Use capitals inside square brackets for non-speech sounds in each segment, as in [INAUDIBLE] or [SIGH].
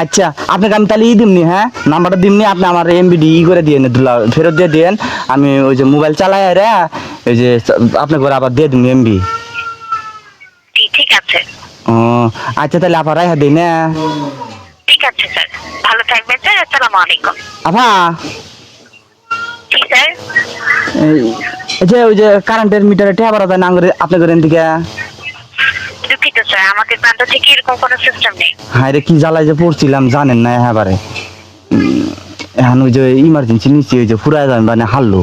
আচ্ছা আপনাকে আমি তাহলে ই দিমনি হ্যাঁ? নাম্বারটা দিমনি আপনি আমার এমবিডি ই করে দিয়ে দুলা ফেরত দিয়ে দেন। আমি ওই যে মোবাইল চালাই রে ওই যে আপনাকে আবার দিয়ে দিমনি এমবি ঠিক আছে। ও আচ্ছা তাহলে আবার রাইহা দিই না ঠিক আছে স্যার। ভালো থাকবেন স্যার। আসসালামু আলাইকুম। আফা জি স্যার। এই যে ওই যে কারেন্টের মিটারে টেহা বাড়া যায় না আপনি দুঃখিত আমাদের প্রান্ত থেকে এরকম কোনো সিস্টেম নেই। হায় রে কি জ্বালায় যে পড়ছিলাম জানেন না এবারে এখন ওই যে ইমার্জেন্সি নিচ্ছি ওই যে ফুরায় মানে হারলো।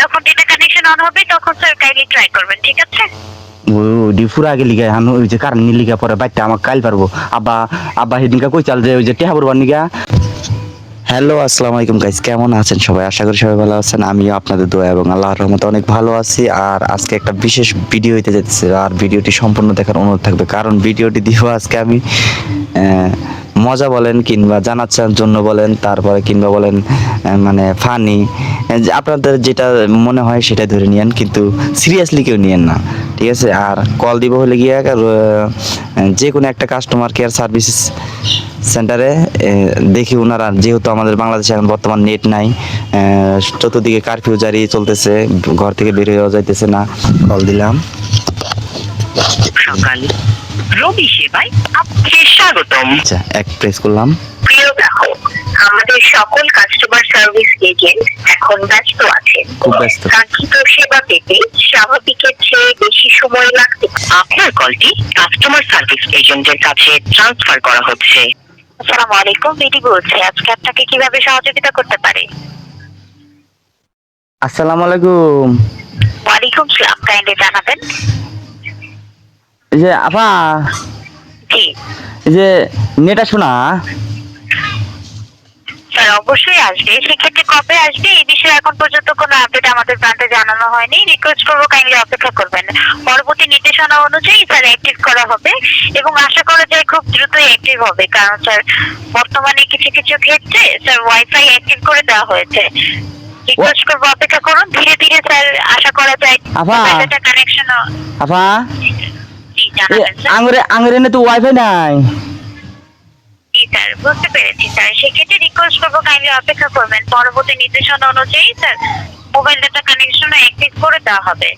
যখন ডেটা কানেকশন অন হবে তখন স্যার কাইন্ডলি ট্রাই করবেন ঠিক আছে? ওই ফুরা গেলি গায়ে এখন ওই যে পরে আমাকে কাইল পারব। আব্বা আব্বা সেদিনকে কই চাল যে ওই যে টেহা পড়বার নিগা হ্যালো আসসালামু আলাইকুম গাইস কেমন আছেন সবাই? আশা করি সবাই ভালো আছেন। আমিও আপনাদের দোয়া এবং আল্লাহর রহমতে অনেক ভালো আছি। আর আজকে একটা বিশেষ ভিডিও হইতে যাচ্ছে আর ভিডিওটি সম্পূর্ণ দেখার অনুরোধ থাকবে। কারণ ভিডিওটি দিব আজকে আমি মজা বলেন কিংবা জানার জন্য বলেন, তারপরে কিংবা বলেন মানে ফানি আপনাদের যেটা মনে হয় সেটা ধরে নিয়েন, কিন্তু সিরিয়াসলি কেউ নিয়েন না। ঠিক আছে? আর কল দিব হলে গিয়ে যে কোনো একটা কাস্টমার কেয়ার সার্ভিস সেন্টারে দেখি ওনারা যেহেতু আমাদের বাংলাদেশে এখন বর্তমান নেট নাই আহ, চতুর্দিকে কারফিউ জারি চলতেছে ঘর থেকে বের হয়ে যাইতেছে না কল দিলাম। সকাল। রবি সেবায় আপনাকে স্বাগতম। আচ্ছা এক প্রেস করলাম। প্রিয় গ্রাহক আমাদের সকল কাস্টমার সার্ভিস এজেন্ট এখন ব্যস্ত আছেন। খুব ব্যস্ত। কাঙ্ক্ষিত সেবা পেতে স্বাভাবিকের চেয়ে বেশি সময় লাগতে আপনার কলটি কাস্টমার সার্ভিস এজেন্টের কাছে ট্রান্সফার করা হচ্ছে। আসসালামু আলাইকুম বিডি বলছি আজকে আপনাকে কীভাবে সহযোগিতা করতে পারে? আসসালামু আলাইকুম। ওয়ালাইকুম সালাম কাইন্ডলি জানাবেন। যে আপা। জি। যে নেটা শোনা। স্যার অবশ্যই আসবে। সেক্ষেত্রে কবে আসবে এই বিষয়ে এখন পর্যন্ত কোনো আপডেট আমাদের প্রান্তে জানানো হয়নি। রিকোয়েস্ট করব কাইন্ডলি অপেক্ষা করবেন। পরবর্তী নির্দেশনা অনুযায়ী স্যার অ্যাক্টিভ করা হবে এবং আশা করা যায় খুব দ্রুতই অ্যাক্টিভ হবে। কারণ স্যার বর্তমানে কিছু কিছু ক্ষেত্রে স্যার ওয়াইফাই অ্যাক্টিভ করে দেওয়া হয়েছে। রিকোয়েস্ট করব অপেক্ষা করুন। ধীরে ধীরে স্যার আশা করা যায় আপা। কানেকশন স্যার আঙুরে আঙুরে তো ওয়াইফাই নাই। জি স্যার বুঝতে পেরেছি স্যার। সেক্ষেত্রে রিকোয়েস্ট করব কাইন্ডলি অপেক্ষা করবেন। পরবর্তী নির্দেশনা অনুযায়ী sir mobile data connection active করে দেওয়া হবে।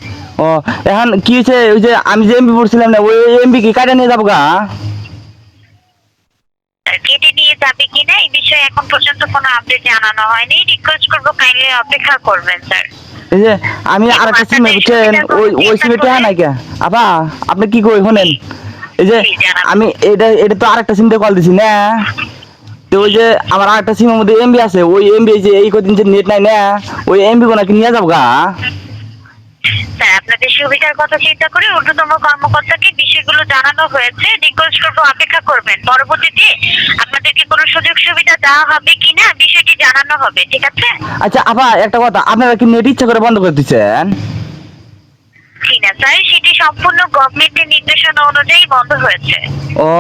ও এখন কি হয়েছে? ওই যে আমি যে এমবি পড়ছিলাম না ওই এমবি কি কাটে নিয়ে যাব গা? কেটে নিয়ে যাবে কিনা এই বিষয়ে এখন পর্যন্ত কোনো আপডেট জানানো হয়নি। রিকোয়েস্ট করব কাইন্ডলি অপেক্ষা করবেন স্যার। এই যে আমি আর একটা সিমে ওই ওই সিমে নাই কে আপা আপনি কি কই শোনেন। এই যে আমি এটা এটা তো আরেকটা সিম দিয়ে কল দিছি না? তো ওই যে আমার আরেকটা সিমের মধ্যে এমবি আছে ওই এমবি যে এই কদিন যে নেট নাই না? ওই এমবি গুলো কি নিয়ে যাব গা। স্যার আপনাদের সুবিধার কথা চিন্তা করে ঊর্ধ্বতম কর্মকর্তাকে বিষয়গুলো জানানো হয়েছে। রিকোয়েস্ট করব অপেক্ষা করবেন। পরবর্তীতে আপনাদেরকে কোনো সুযোগ সুবিধা দেওয়া হবে কিনা বিষয়টি জানানো হবে ঠিক আছে? আচ্ছা আপা একটা কথা। আপনারা কি নেট ইচ্ছা করে বন্ধ করে দিচ্ছেন? না স্যার সেটি সম্পূর্ণ গভর্নমেন্টের নির্দেশনা অনুযায়ী বন্ধ হয়েছে। ও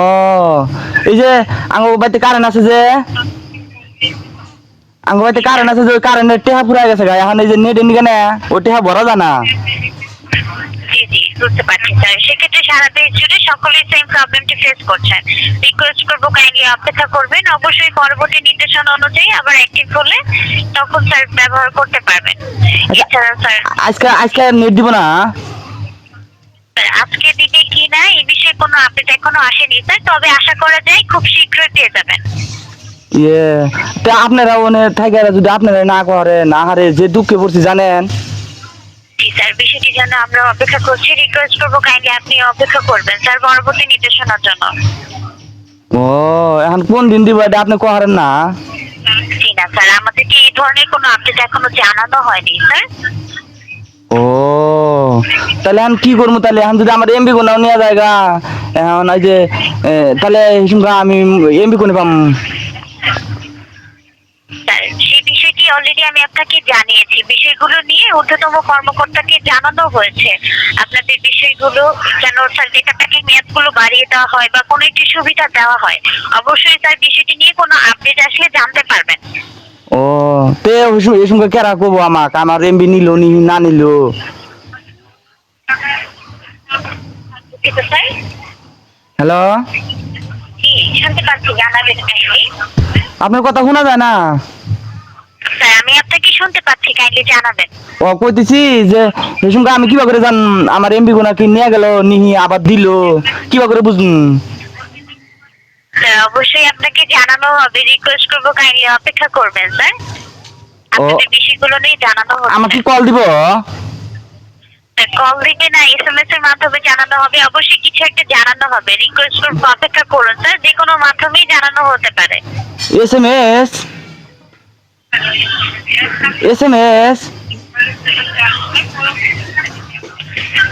এই যে আমার বাড়িতে কারেন্ট আছে যে আমার বাড়িতে কারেন্ট আছে যে ওই কারেন্টের টেহা পুরা গেছে গা। এখন এই যে নেট এনে কেন ও টেহা ভরা জানা জি জি। বুঝতে পারছি স্যার সেক্ষেত্রে সারা দেশ জুড়ে সকলেই সেম প্রবলেমটি ফেস করছেন। রিকোয়েস্ট করব কাইন্ডলি অপেক্ষা করবেন। অবশ্যই পরবর্তী নির্দেশনা অনুযায়ী আবার অ্যাক্টিভ হলে তখন স্যার ব্যবহার করতে পারবেন। স্যার আজকে আজকে নেট দিব না? আজকে দিবে কি না এই বিষয়ে কোনো আপডেট এখনও আসেনি স্যার তবে আশা করা যায় খুব শীঘ্রই পেয়ে যাবেন। ইয়ে তা আপনারা ওনে থাকে যদি আপনারা না করে না হারে যে দুঃখে পড়ছি জানেন? জি স্যার বিষয়টি যেন আমরা অপেক্ষা করছি রিকোয়েস্ট করব কাইন্ডলি আপনি অপেক্ষা করবেন স্যার পরবর্তী নির্দেশনার জন্য। ও এখন কোন দিন দিব এটা আপনি কহারেন না? জি না স্যার আমাদেরকে এই ধরনের কোনো আপডেট এখনও জানানো হয়নি স্যার? ও তাহলে এখন কি করব তাহলে? এখন যদি আমার এমবি কোনাও নিয়ে যায় গা এখন ওই যে তাহলে হিসুমকা আমি এমবি কোনে পাম। অলরেডি আমি আপনাকে জানিয়েছি। বিষয়গুলো নিয়ে ঊর্ধ্বতম কর্মকর্তাকে জানানো হয়েছে। আপনাদের বিষয়গুলো যেন স্যার ডেটাটাকে মেয়াদগুলো বাড়িয়ে দেওয়া হয় বা কোনো একটি সুবিধা দেওয়া হয় অবশ্যই স্যার বিষয়টি নিয়ে কোনো আপডেট আসলে জানতে পারবেন। ও তে হিসুম হিসুমকা কেরা করব আমাক? আমার এমবি নিল নি না নিল? হ্যালো? আপনার কথা শোনা যায় না? স্যার আমি আপনাকে শুনতে পাচ্ছি কাইন্ডলি জানাবেন। ও কইতেছি যে এই আমি কিবা করে জান আমার এমবি গুনা কি নিয়ে গেল নিহি আবার দিল কিবা করে বুঝুন। স্যার অবশ্যই আপনাকে জানানো হবে রিকোয়েস্ট করব কাইন্ডলি অপেক্ষা করবেন স্যার। আপনাদের বিষয়গুলো নিয়ে জানানো হবে। আমাকে কল দিব? কল দিবে না এসএমএস এর মাধ্যমে জানানো হবে অবশ্যই কিছু একটা জানানো হবে রিকোয়েস্ট করব অপেক্ষা করুন স্যার যে কোনো মাধ্যমেই জানানো হতে পারে। S M S S M S.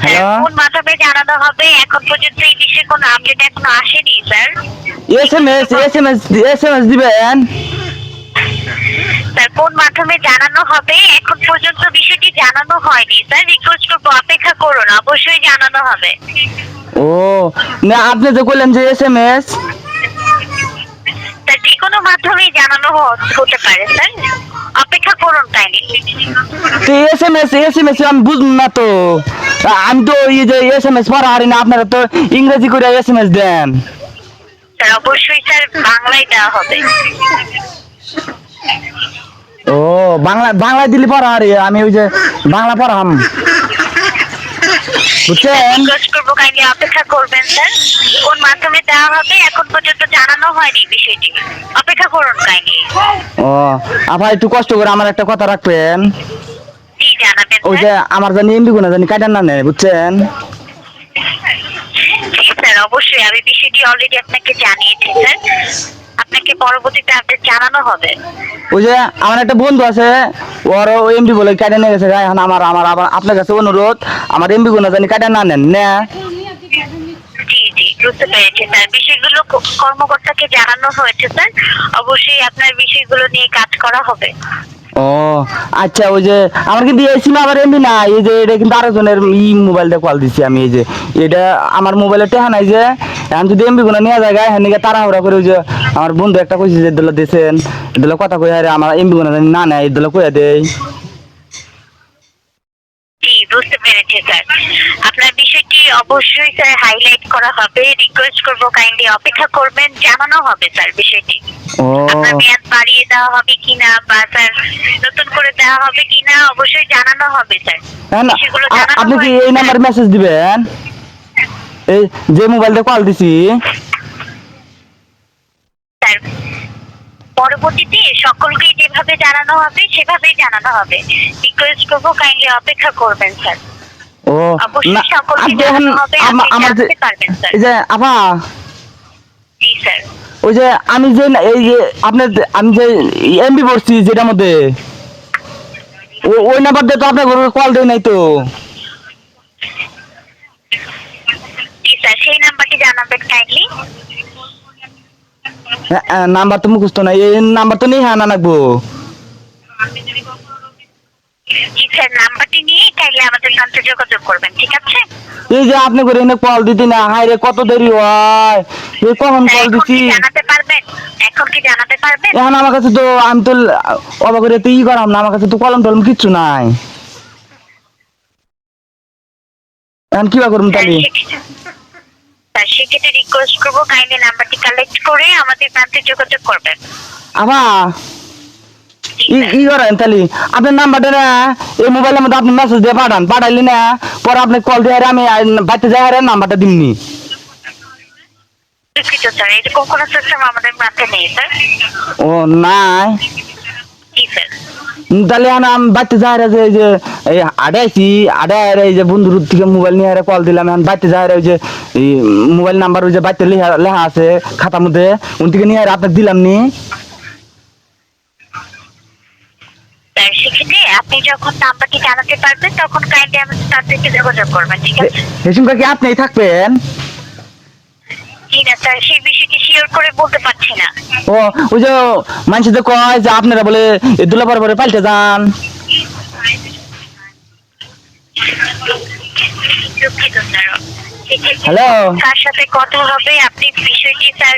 Hello? কোন মাধ্যমে জানানো হবে? এখন পর্যন্ত এই বিষয়ে কোনো আপডেট এখনও আসেনি sir. S M S S M S S M S দিবেন। স্যার কোন মাধ্যমে জানানো হবে? এখন পর্যন্ত বিষয়টি জানানো হয়নি স্যার। রিকোয়েস্ট করব অপেক্ষা করুন অবশ্যই জানানো হবে। ও না আপনি যে কইলেন যে এস স্যার যে কোনো মাধ্যমেই জানানো হতে পারে স্যার অপেক্ষা করুন কাইন্ডলি তো আমি না তো। আমি তো এই যে পড়া হারি না আপনারা তো ইংরেজি করে দেন। স্যার অবশ্যই স্যার বাংলায় দেওয়া হবে। ও বাংলা বাংলায় দিলে পড়া হারি আমি ওই যে বাংলা পড়াম। বুঝছেন? করব কাইন্ডলি অপেক্ষা করবেন স্যার। কোন মাধ্যমে দেওয়া হবে এখন পর্যন্ত জানানো হয়নি বিষয়টি। অপেক্ষা করুন কাইন্ডলি ও আবার একটু কষ্ট করে আমার একটা কথা রাখবেন। জি জানাবেন ওই যে আমার জানি এমবি গুনা জানি কাটার না নেই বুঝছেন? জি স্যার অবশ্যই। আমি বিষয়টি অলরেডি আপনাকে জানিয়েছি স্যার। আপনাকে পরবর্তীতে আপডেট জানানো হবে। ওই যে আমার একটা বন্ধু আছে ওর এমবি বলে কাটে নিয়ে গেছে এখন আমার আমার আবার আপনার কাছে অনুরোধ আমার এমবি গুনা জানি কাটে না নেন না। জি জি বুঝতে পেরেছি স্যার। বিষয়গুলো কর্মকর্তাকে জানানো হয়েছে স্যার। অবশ্যই আপনার বিষয়গুলো নিয়ে কাজ করা হবে। ও আচ্ছা ওই যে আমার কিন্তু এই সিম আবার এমবি না এই যে এটা কিন্তু আরও জনের ই মোবাইলটা কল দিছি আমি, এই যে এটা আমার মোবাইলে টেহা নাই যে, এখন যদি এমবি গুলো নিয়ে যায় হ্যাঁ নিকে তাড়াহুড়া করে ওই যে আমার বন্ধু একটা কইছে যে দিল দিয়েছেন দিল কথা কই আরে আমার এমবি গুলো না নেয় দিল কইয়া দেয় জি বুঝতে স্যার। আপনার বিষয়টি অবশ্যই স্যার হাইলাইট করা হবে। রিকোয়েস্ট করব কাইন্ডলি অপেক্ষা করবেন জানানো হবে স্যার বিষয়টি। আপনার মেয়াদ বাড়িয়ে দেওয়া হবে কিনা বা স্যার নতুন করে দেওয়া হবে কিনা অবশ্যই জানানো হবে স্যার। হ্যাঁ বিষয়গুলো জানানো আপনি কি এই নাম্বার মেসেজ দিবেন? এই যে মোবাইলটা কল দিছি। স্যার পরবর্তীতে সকলকে যেভাবে জানানো হবে সেভাবেই জানানো হবে। রিকোয়েস্ট করব কাইন্ডলি অপেক্ষা করবেন স্যার। ও আমার যে আপা। ওই যে আমি যে এই যে আপনার আমি যে এমবি পড়ছি যেটার মধ্যে। ওই নাম্বার দিয়ে তো আপনার কল দেয় নাই তো। সেই নাম্বারটি জানাবেন কাইন্ডলি হ্যাঁ, নাম্বার তো মুখস্থ নাই। এই নাম্বার তো নেই হ্যাঁ না জি স্যার কাইন্ডলি আমাদের সাথে যোগাযোগ করবেন ঠিক আছে? এই যে আপনি করে এনে কল দিতে না হাই রে কত দেরি হয়। এই কখন কল দিছি? জানাতে পারবেন? এখন কি জানাতে পারবেন? এখন আমার কাছে তো আমি তো অবাক করে তো ই করাম না আমার কাছে তো কলম টলম কিচ্ছু নাই। এখন কিবা করুম তাহলে? সেক্ষেত্রে রিকোয়েস্ট করব কাইন্ডলি নাম্বারটি কালেক্ট করে আমাদের প্রান্তে যোগাযোগ করবেন। আবা জি ই স্যার। করেন তাহলে। আপনার নাম্বারটা না এই মোবাইলের মধ্যে আপনি মেসেজ দিয়ে পাঠান। পাঠাইলি না পরে আপনি কল দিয়ে আমি বাড়িতে যাই আর নাম্বারটা দিমনি। ও নাই। তাহলে আমি বাড়িতে যাই যে এই যে এই আড়াইছি আড়াই এই যে বন্ধুর থেকে মোবাইল নিয়ে কল দিলাম এখন বাড়িতে যাই ওই যে মোবাইল নাম্বার ওই যে বাড়িতে লেখা লেখা আছে খাতার মধ্যে উন থেকে নিয়ে আপনাকে দিলাম নি স্যার সেক্ষেত্রে আপনি যখন নাম্বারটি জানাতে পারবেন তখন কাইন্ডলি আমাদের সাথে যোগাযোগ করবেন ঠিক আছে? হেসুমকা কি আপনিই থাকবেন? জি না স্যার সেই বিষয়টি শিওর করে বলতে পারছি না। ও ওই যে মানুষ যে কয় যে আপনারা বলে দুলাবার পরে পাল্টে যান। দুঃখিত স্যার। হ্যালো? সাথে কথা হবে আপনি বিষয়টি স্যার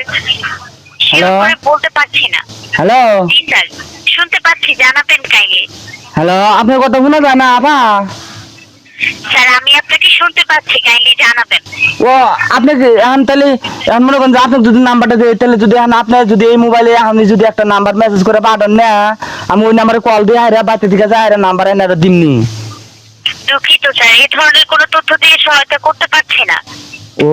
শিওর করে বলতে পারছি না। হ্যালো? জি স্যার শুনতে পাচ্ছি জানাবেন হ্যালো আপনার কথা শোনা যায় না আপা? স্যার আমি আপনাকে শুনতে পাচ্ছি কাইন্ডলি জানাবেন। ও আপনাকে এখন তাহলে এখন মনে করেন যে আপনার যদি নাম্বারটা দেয় তাহলে যদি এখন আপনার যদি এই মোবাইলে আপনি যদি একটা নাম্বার মেসেজ করে পাঠান না আমি ওই নাম্বারে কল দিয়ে হাইরা যাই হাইরা নাম্বার এনে দিমনি। দুঃখিত স্যার এই ধরনের কোনো তথ্য দিয়ে সহায়তা করতে পারছি না। ও।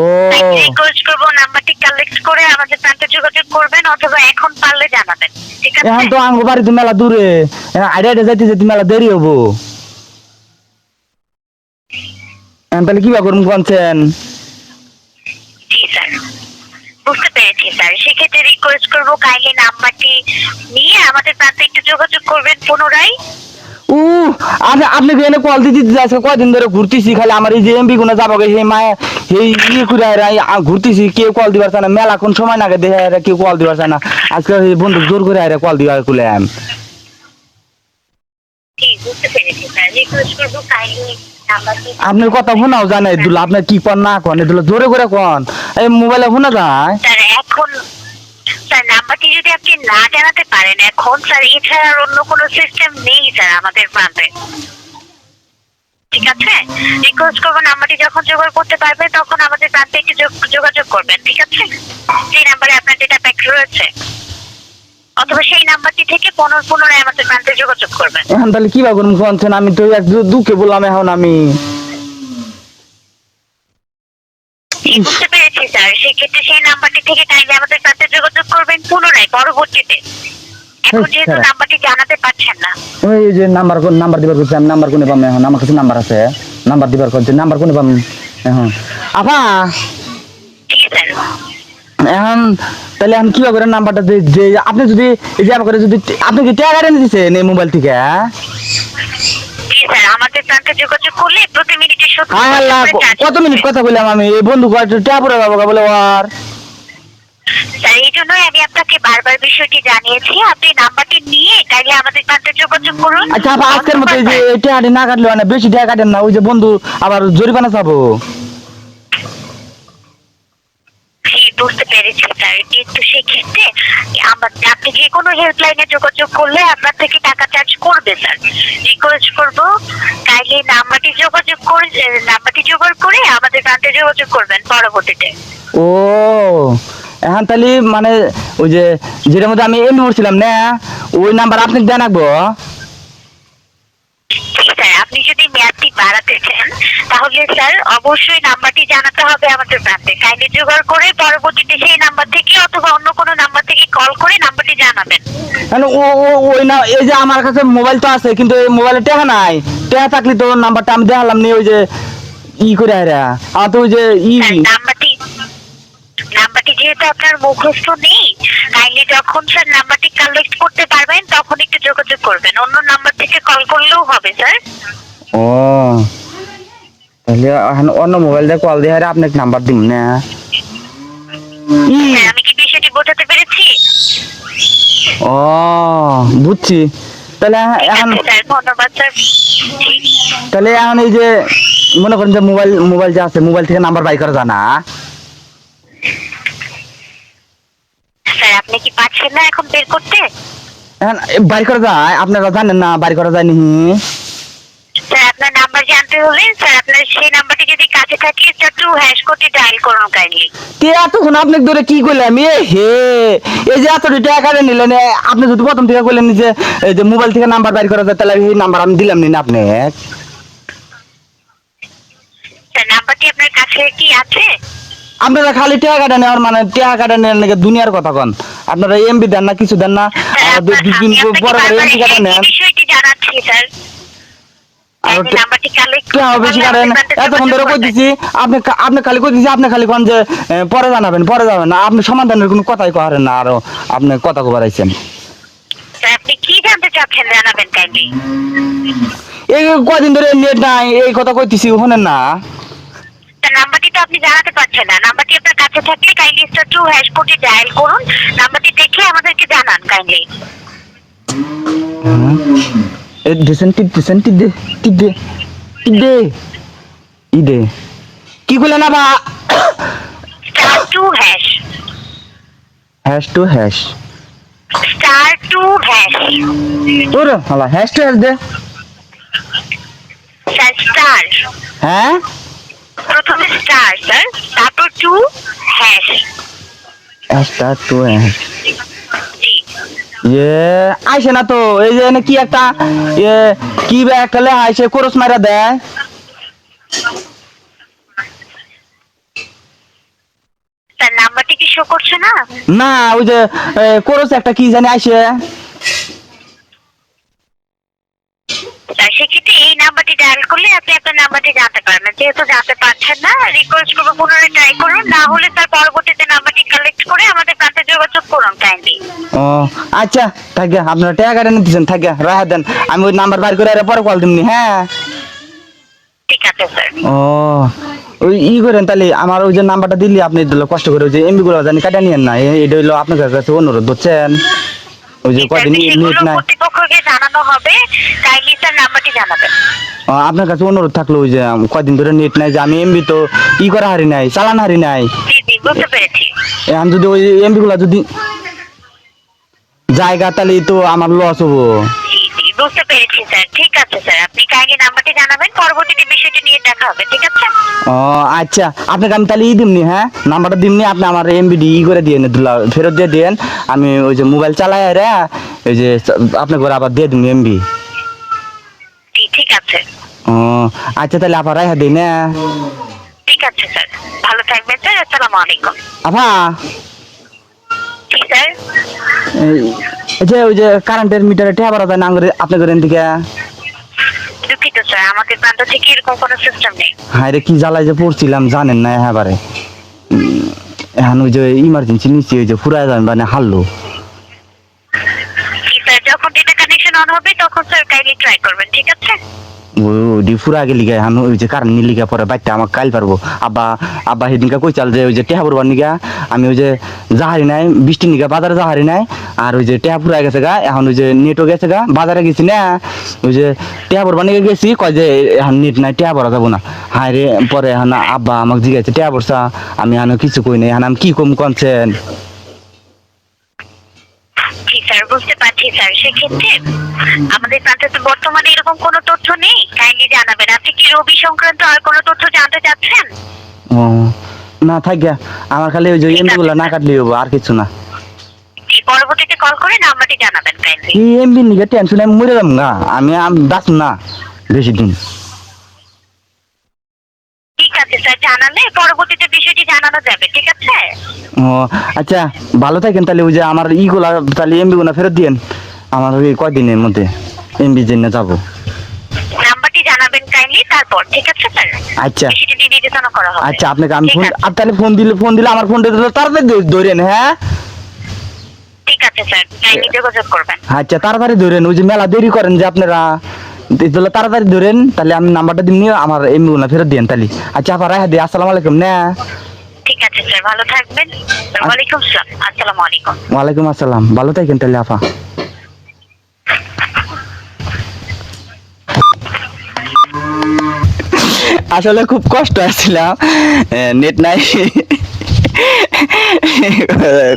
রিকোয়েস্ট করব নাম্বারটি কালেক্ট করে আমাদের প্রান্তে যোগাযোগ করবেন অথবা এখন পারলে জানাবেন ঠিক আছে? এখন তো আঙ্গো বাড়িতে মেলা দূরে আইডিয়া আইডিয়া যাইতে যাইতে মেলা দেরি হব। তাহলে কি বা করুন কোনছেন জি স্যার বুঝতে পেরেছি স্যার। সেক্ষেত্রে রিকোয়েস্ট করব কাইন্ডলি নাম্বারটি নিয়ে আমাদের প্রান্তে একটু যোগাযোগ করবেন পুনরায়। উ আপনি আপনি এনে কল দিতে আজকে কয়দিন ধরে ঘুরতেছি খালি আমার এই যে এমবি গুলো যাব সেই মায়ে এই ইয়ে করে ঘুরতেছি কেউ কল দিবার চায় না মেলা কোন সময় নাগে দেখে আইরা কেউ কল দিবার চায় না। আজকে বন্ধু জোর করে আইরা কল দিবার কুলে আম। আপনার কথা শোনাও জানে দুলা আপনার কি কন না কন এগুলো জোরে করে কন। এই মোবাইলে শোনা যায়? এখন স্যার, নাম্বারটি যদি আপনি না জানাতে পারেন, এখন স্যার, এছাড়া আর অন্য কোনো সিস্টেম নেই স্যার আমাদের প্রান্তে ঠিক আছে? রিকোয়েস্ট করব, নাম্বারটি যখন জোগাড় করতে পারবেন তখন আমাদের প্রান্তে একটু যোগাযোগ করবেন, ঠিক আছে? যে নাম্বারে আপনার ডেটা প্যাক রয়েছে। অথবা সেই নাম্বারটি থেকে পুনর পুনরায় আমাদের প্রান্তে যোগাযোগ করবেন। এখন তাহলে কি করুন আমি তো এক দুঃখে বললাম, এখন আমি বুঝতে পেরেছি স্যার। সেক্ষেত্রে সেই নাম্বারটি থেকে আমাদের সাথে যোগাযোগ করবেন পুনরায় পরবর্তীতে। এখন। যেহেতু নাম্বারটি জানাতে পারছেন না। ওই যে নাম্বার কোন নাম্বার দিবার করছি আমি নাম্বার কোনে পাম এখন? আমার কাছে নাম্বার আছে। নাম্বার দিবার করছি নাম্বার কোনে পাম এখন? আপা ঠিক আছে এখন তাহলে এখন করে নাম্বারটা যে আপনি যদি এই যে আমাকে যদি আপনি কি টাকা দিচ্ছেন এই মোবাইল থেকে হ্যাঁ? জি স্যার আমাদের প্রান্তে যোগাযোগ করলে প্রতি মিনিটে সত্তর হায় আল্লাহ কত মিনিট কথা বললাম আমি? এই বন্ধু কয়েকটা টাকা পড়ে বলে আর স্যার এই জন্যই আমি আপনাকে বারবার বিষয়টি জানিয়েছি আপনি নাম্বারটি নিয়ে তাইলে আমাদের যোগাযোগ করুন। আচ্ছা আজকের মতো এই যে এই না কাটলে মানে বেশি টাকা কাটেন না ওই যে বন্ধু আবার জরিমানা চাবো জি বুঝতে পেরেছি স্যার কিন্তু সেক্ষেত্রে আমাদের আপনি যে কোনো হেল্পলাইনে যোগাযোগ করলে আপনার থেকে টাকা চার্জ করবে স্যার রিকোয়েস্ট করব কাইন্ডলি নাম্বারটি যোগাযোগ করে নাম্বারটি জোগাড় করে আমাদের প্রান্তে যোগাযোগ করবেন পরবর্তীতে। ও এখন তাহলে মানে ওই যে যেটার মধ্যে আমি এমনি করছিলাম না ওই নাম্বার আপনি দেন রাখব আপনি যদি মেয়াদটি বাড়াতে চান তাহলে স্যার অবশ্যই নাম্বারটি জানাতে হবে আমাদের প্রান্তে কাইন্ডলি জোগাড় করে পরবর্তীতে সেই নাম্বার থেকে অথবা অন্য কোনো নাম্বার থেকে কল করে নাম্বারটি জানাবেন। মানে ও ও ওই না এই যে আমার কাছে মোবাইল তো আছে কিন্তু এই মোবাইলে টেহা নাই। টেহা থাকলে তো নাম্বারটা আমি দেখালাম নি ওই যে ই করে আরে তো ওই যে ই। নাম্বারটি নাম্বারটি যেহেতু আপনার মুখস্থ নেই কাইন্ডলি যখন স্যার নাম্বারটি কালেক্ট করতে পারবেন তখন একটু যোগাযোগ করবেন। অন্য নাম্বার থেকে কল করলেও হবে স্যার। ও। তাহলে এখন অন্য মোবাইল দিয়ে কল দিয়ে আপনাকে নাম্বার দিম না। আমি কি বিষয়টি বোঝাতে পেরেছি? ও বুঝছি। তাহলে এখন ধন্যবাদ স্যার। তাহলে এখন এই যে মনে করেন যে মোবাইল মোবাইল যে আছে মোবাইল থেকে নাম্বার বাই করা যায় না। স্যার আপনি কি পাচ্ছেন না এখন বের করতে? এখন বাড়ি করা যায় আপনারা জানেন না বাড়ি করা যায় নি স্যার আপনার নাম্বার জানতে হলে স্যার আপনার সেই নাম্বারটি যদি কাছে থাকে স্যার টু হ্যাশ কোডটি ডায়াল করুন কাইন্ডলি তে এতক্ষণ আপনাকে ধরে কি করলাম এ হে এই যে টাকা নিলেন এ, আপনি যদি প্রথম থেকে করলেন যে এই যে মোবাইল থেকে নাম্বার বাইর করা যায় তাহলে এই নাম্বার আমি দিলাম নি না আপনি? স্যার নাম্বারটি আপনার কাছে কি আছে? আপনারা খালি টাকা কাটে নেওয়ার মানে টাকা কাটে নেন নাকি দুনিয়ার কথা কন? আপনারা এমবি দেন না কিছু দেন না স্যার আর দুই আপনার- দিন আমি আপনাকে পরে বারবার এমবি কাটে এই নেন বিষয়টি জানাচ্ছি স্যার আর আপনি তে- নাম্বারটি কালেক্ট টাকা বেশি কাটেন এতক্ষণ ধরে কই দিছি। আপনি আপনি খালি কই দিছি? আপনি খালি কোন যে পরে জানাবেন পরে যাবেন না আপনি সমাধানের কোনো কথাই করেন না আরও আপনি কথা স্যার আপনি কি জানতে চাচ্ছেন জানাবেন কাইন্ডলি? এই কদিন ধরে নেট নাই এই কথা কইতেছি শোনেন না। নাম্বারটি তো আপনি জানাতে পারছেন না। নাম্বারটি আপনার কাছে থাকলে কাইন্ডলি স্টার টু হ্যাশ কোডটি ডায়াল করুন। নাম্বারটি দেখে আমাদেরকে জানান কাইন্ডলি। এ দিছেন টিপ দিছেন টিপ দে টিপ দে টিপ দে ই দে কি করলেন না বা star two hash hash two hash star two hash তোর হালা হ্যাশ টু হ্যাশ দে স্যার স্টার স্টার হ্যাঁ প্রথমে স্টার স্যার তারপর টু হ্যাশ একটা তো জি ইয়ে আইসে না তো এই যে কি একটা কি বা একটা লেখা আইসে কোরস মারা দেয় নাম্বারটি কি শো করছে না? না ওই যে কোরস একটা কি জানি আইসে। সেক্ষেত্রে এই নাম্বারটি ডায়াল করলে আপনি আপনার নাম্বারটি জানতে পারবেন। যেহেতু জানতে পারছেন না রিকোয়েস্ট করব পুনরায় ট্রাই করুন না হলে স্যার পরবর্তীতে নাম্বারটি করে আমাদের প্রান্তে যোগাযোগ করুন কাইন্ডলি ও আচ্ছা থাকে আপনারা নিতেছেন থাকে রাহা দেন। আমি ওই নাম্বার বার করে পরে কল দিমনি হ্যাঁ? ঠিক আছে স্যার ও ওই ই করেন তাহলে আমার ওই যে নাম্বারটা দিলি আপনি দিল কষ্ট করে ওই যে এমবি গুলো জানি কাটা নিয়েন না এটা হইল আপনার কাছে অনুরোধ বুঝছেন? ওই যে কদিন সেগুলো নেট নাই। কর্তৃপক্ষকে জানানো হবে। কাইন্ডলি স্যার নাম্বারটি জানাবেন। আপনার কাছে অনুরোধ থাকল ওই যে আম, কয়দিন ধরে নেট নাই যে আমি এমবি তো ই করা হারি নাই চালান হারি নাই। জি জি। বুঝতে পেরেছি। এখন যদি ওই গুলা যদি জায়গা তাহলে তো আমার লস হব। বুঝতে পেরেছি স্যার। ঠিক আছে স্যার। আপনি নাম্বারটি জানাবেন পরবর্তীতে বিষয়টি নিয়ে দেখা হবে ঠিক আছে? ও আচ্ছা। আপনাকে আমি তাহলে ই দিমনি হ্যাঁ? নাম্বারটা দিমনি আপনি আমার এমবিডি ই করে দিয়ে দুলা ফেরত দিয়ে দেন। আমি ওই যে মোবাইল চালাই রে ওই যে আপনাকে করে আবার দিয়ে দিমনি এমবি ঠিক আছে। ও আচ্ছা তাহলে আবার রাইহা দিই না। ঠিক আছে স্যার ভালো থাকবেন স্যার আসসালামু আলাইকুম। জি স্যার? যে ওই যে কারেন্টের মিটারে টেহা ভরা যায় না আপনি করেন দিকে দুঃখিত স্যার আমাদের প্রান্ত থেকে এরকম কোনো সিস্টেম নেই। হায় রে কি জ্বালায় যে পড়ছিলাম জানেন না এবারে এখন ওই যে ইমার্জেন্সি নিচ্ছি ওই যে ফুরায় যাবেন মানে হারলো। যখন ডেটা কানেকশন অন হবে তখন স্যার কাইন্ডলি ট্রাই করবেন ঠিক আছে? ওই ডি ফুরা এখন ওই যে কারেন্ট নিলি পরে বাচ্চা আমার কাল পারব। আব্বা আব্বা সেদিনকে কই চাল যে ওই যে টেহা আমি ওই যে জাহারি নাই বৃষ্টি নিগা, বাজারে জাহারি নাই, আর ওই যে টেহা গেছে গা, এখন ওই যে নেটও গেছে গা, বাজারে গেছি না, ওই যে টেহা গেছি, কয় যে এখন নেট নাই টেহা পড়া যাব না। হায় রে, পরে এখন আব্বা আমাকে জিজ্ঞাসা টেহা পড়ছা আমি এখন কিছু কই নাই আমি কি কম কনছেন স্যার বুঝতে পারছি স্যার। সেক্ষেত্রে আমাদের প্রান্তে তো বর্তমানে এরকম কোনো তথ্য নেই। কাইন্ডলি জানাবেন। আপনি কি রবি সংক্রান্ত আর কোনো তথ্য জানতে চাচ্ছেন? না থাক গা আমার খালি ওই যে এমবিগুলো না কাটলেই হব আর কিছু না। পরবর্তীতে কল করে নাম্বারটি জানাবেন কাইন্ডলি এমবি নিগে টেনশন আমি মরে যাম না। আমি আমি বাঁচব না বেশি দিন। জানালে পরবর্তীতে বিষয়টি জানানো যাবে ঠিক আছে? ও আচ্ছা ভালো থাকেন তাহলে ওই যে আমার ইগুলা তাহলে এমবি গুলা ফেরত দিয়েন। আমার ওই কয়দিনের মধ্যে এমবি জন্য যাব। নাম্বারটি জানাবেন কাইন্ডলি তারপর ঠিক আছে স্যার আচ্ছা। বিষয়টি বিবেচনা করা হবে। আচ্ছা আপনাকে আমি ফোন আর তাহলে ফোন দিলে ফোন দিলে আমার ফোনটা তাড়াতাড়ি ধরেন হ্যাঁ? ঠিক আছে স্যার কাইন্ডলি যোগাযোগ করবেন। আচ্ছা তাড়াতাড়ি ধরেন ওই যে মেলা দেরি করেন যে আপনারা। তাহলে তাড়াতাড়ি ধরেন তাহলে আমি নাম্বারটা দিন আমার এমবি গুলা ফেরত দিন তাহলে। আচ্ছা আবার রাখা দিই আসসালামু আলাইকুম না। ঠিক আছে স্যার ভালো থাকবেন। ওয়ালাইকুম আসসালাম আসসালামু আলাইকুম। ওয়ালাইকুম আসসালাম ভালো থাকেন তাহলে আপা আসলে খুব কষ্ট আসছিলাম নেট নাই।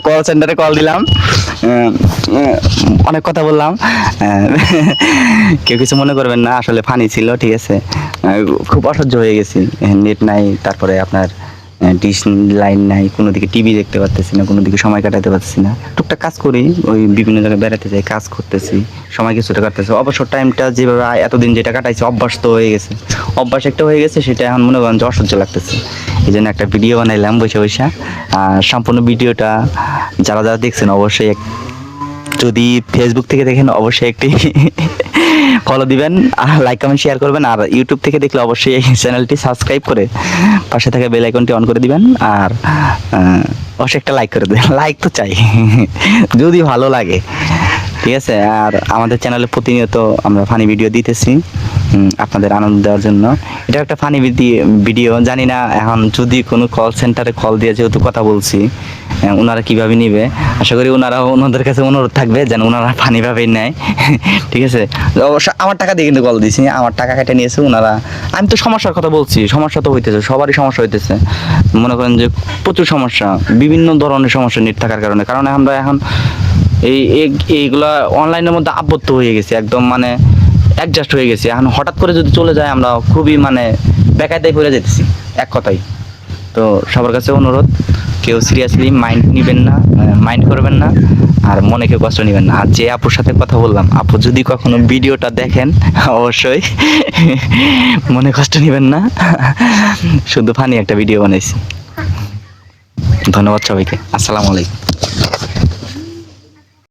কল সেন্টারে কল দিলাম। অনেক কথা বললাম। [LAUGHS] কেউ কিছু মনে করবেন না, আসলে ফানি ছিল, ঠিক আছে। খুব অসহ্য হয়ে গেছি। নেট নাই, তারপরে আপনার ডিশ লাইন নাই, কোনো দিকে টিভি দেখতে পারতেছি না, কোনো দিকে সময় কাটাতে পারতেছি না। টুকটাক কাজ করি, ওই বিভিন্ন জায়গায় বেড়াতে যাই, কাজ করতেছি, সময় কিছুটা কাটতেছি। অবসর টাইমটা যেভাবে এতদিন যেটা কাটাইছি, অভ্যাস তো হয়ে গেছে। অভ্যাস একটা হয়ে গেছে, সেটা এখন মনে করেন যে অসহ্য লাগতেছে। এই জন্য একটা ভিডিও বানাইলাম বসে বসে। আর সম্পূর্ণ ভিডিওটা যারা যারা দেখছেন, অবশ্যই যদি ফেসবুক থেকে দেখেন, অবশ্যই একটি [LAUGHS] ফলো দিবেন, আর লাইক কমেন্ট শেয়ার করবেন, আর ইউটিউব থেকে দেখলে অবশ্যই এই চ্যানেলটি সাবস্ক্রাইব করে পাশে থাকা বেল আইকনটি অন করে দিবেন, আর অবশ্যই একটা লাইক করে দেবেন। [LAUGHS] লাইক তো চাই, যদি ভালো লাগে। ঠিক আছে? আর আমাদের চ্যানেলে প্রতিনিয়ত আমরা ফানি ভিডিও দিতেছি আপনাদের আনন্দ দেওয়ার জন্য। এটা একটা ফানি ভিডিও জানি না এখন যদি কোনো কল সেন্টারে কল দিয়ে যেহেতু কথা বলছি ওনারা কীভাবে নিবে? আশা করি ওনারা ওনাদের কাছে অনুরোধ থাকবে যেন ওনারা ফানিভাবেই নেয়। [LAUGHS] ঠিক আছে? অবশ্য আমার টাকা দিয়ে কিন্তু কল দিয়েছি আমার টাকা কেটে নিয়েছে ওনারা আমি তো সমস্যার কথা বলছি, সমস্যা তো হইতেছে, সবারই সমস্যা হইতেছে। মনে করেন যে প্রচুর সমস্যা, বিভিন্ন ধরনের সমস্যা নেট থাকার কারণে। কারণ আমরা এখন এই- এইগুলা অনলাইনের মধ্যে আবদ্ধ হয়ে গেছে, একদম মানে অ্যাডজাস্ট হয়ে গেছে। এখন হঠাৎ করে যদি চলে যায়, আমরা খুবই মানে বেকায়দায় পড়ে যেতেছি, এক কথাই তো সবার কাছে অনুরোধ, কেউ সিরিয়াসলি মাইন্ড নেবেন না মাইন্ড করবেন না, আর মনে কেউ কষ্ট নেবেন না। আর যে আপুর সাথে কথা বললাম, আপু যদি কখনো ভিডিওটা দেখেন, অবশ্যই [LAUGHS] মনে কষ্ট নেবেন না। শুধু ফানি একটা ভিডিও বানাইছি। ধন্যবাদ সবাইকে। আসসালামু আলাইকুম।